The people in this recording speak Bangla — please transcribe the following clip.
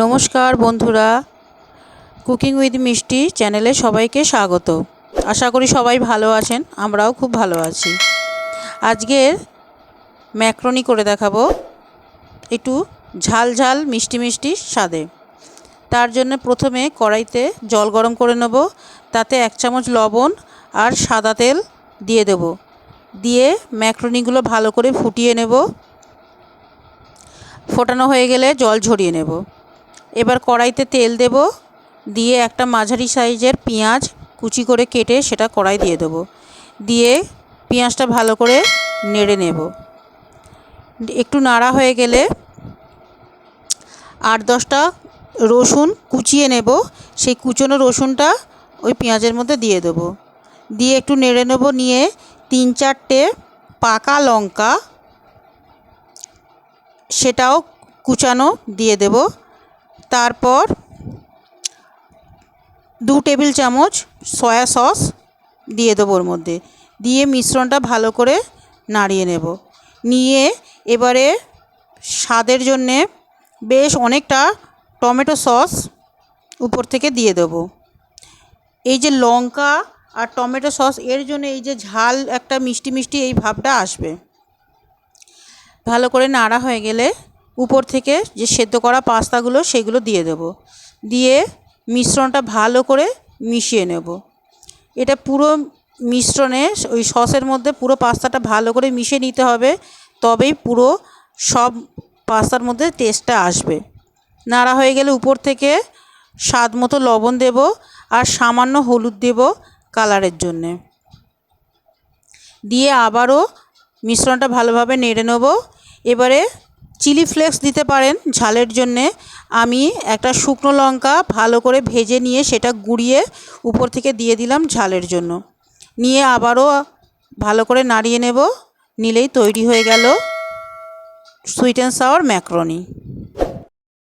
নমস্কার বন্ধুরা। কুকিং উইথ মিষ্টি চ্যানেলে সবাইকে স্বাগত। আশা করি সবাই ভালো আছেন, আমরাও খুব ভালো আছি। আজকের ম্যাক্রনি করে দেখাবো একটু ঝাল ঝাল মিষ্টি মিষ্টি স্বাদে। তার জন্য প্রথমে কড়াইতে জল গরম করে নেব, তাতে এক চামচ লবণ আর সাদা তেল দিয়ে দেব। দিয়ে ম্যাক্রনিগুলো ভালো করে ফুটিয়ে নেব। ফোটানো হয়ে গেলে জল ঝরিয়ে নেব। এবার কড়াইতে তেল দেব, দিয়ে একটা মাঝারি সাইজের পেঁয়াজ কুচি করে কেটে সেটা কড়াই দিয়ে দেবো। দিয়ে পেঁয়াজটা ভালো করে নেড়ে নেব। একটু নাড়া হয়ে গেলে আট দশটা রসুন কুচিয়ে নেব। সেই কুচনো রসুনটা ওই পেঁয়াজের মধ্যে দিয়ে দেবো। দিয়ে একটু নেড়ে নেব, নিয়ে তিন চারটে পাকা লঙ্কা, সেটাও কুচানো দিয়ে দেব। তারপর দু টেবিল চামচ সয়া সস দিয়ে দেবো ওর মধ্যে। দিয়ে মিশ্রণটা ভালো করে নাড়িয়ে নেব। নিয়ে এবারে স্বাদের জন্যে বেশ অনেকটা টমেটো সস উপর থেকে দিয়ে দেবো। এই যে লঙ্কা আর টমেটো সস, এর জন্য এই যে ঝাল একটা মিষ্টি মিষ্টি এই ভাবটা আসবে। ভালো করে নাড়া হয়ে গেলে উপর থেকে যে সেদ্ধ করা পাস্তাগুলো, সেগুলো দিয়ে দেবো। দিয়ে মিশ্রণটা ভালো করে মিশিয়ে নেব। এটা পুরো মিশ্রণে, ওই সসের মধ্যে পুরো পাস্তাটা ভালো করে মিশিয়ে নিতে হবে, তবেই পুরো সব পাস্তার মধ্যে টেস্টটা আসবে। নাড়া হয়ে গেলে উপর থেকে স্বাদ মতো লবণ দেব আর সামান্য হলুদ দেব কালারের জন্যে। দিয়ে আবারও মিশ্রণটা ভালোভাবে নেড়ে নেব। এবারে চিলি ফ্লেক্স দিতে পারেন ঝালের জন্যে। আমি একটা শুকনো লঙ্কা ভালো করে ভেজে নিয়ে সেটা গুঁড়িয়ে উপর থেকে দিয়ে দিলাম ঝালের জন্য। নিয়ে আবারও ভালো করে নাড়িয়ে নেব। নিলেই তৈরি হয়ে গেল সুইট অ্যান্ড সাওয়ার ম্যাক্রনি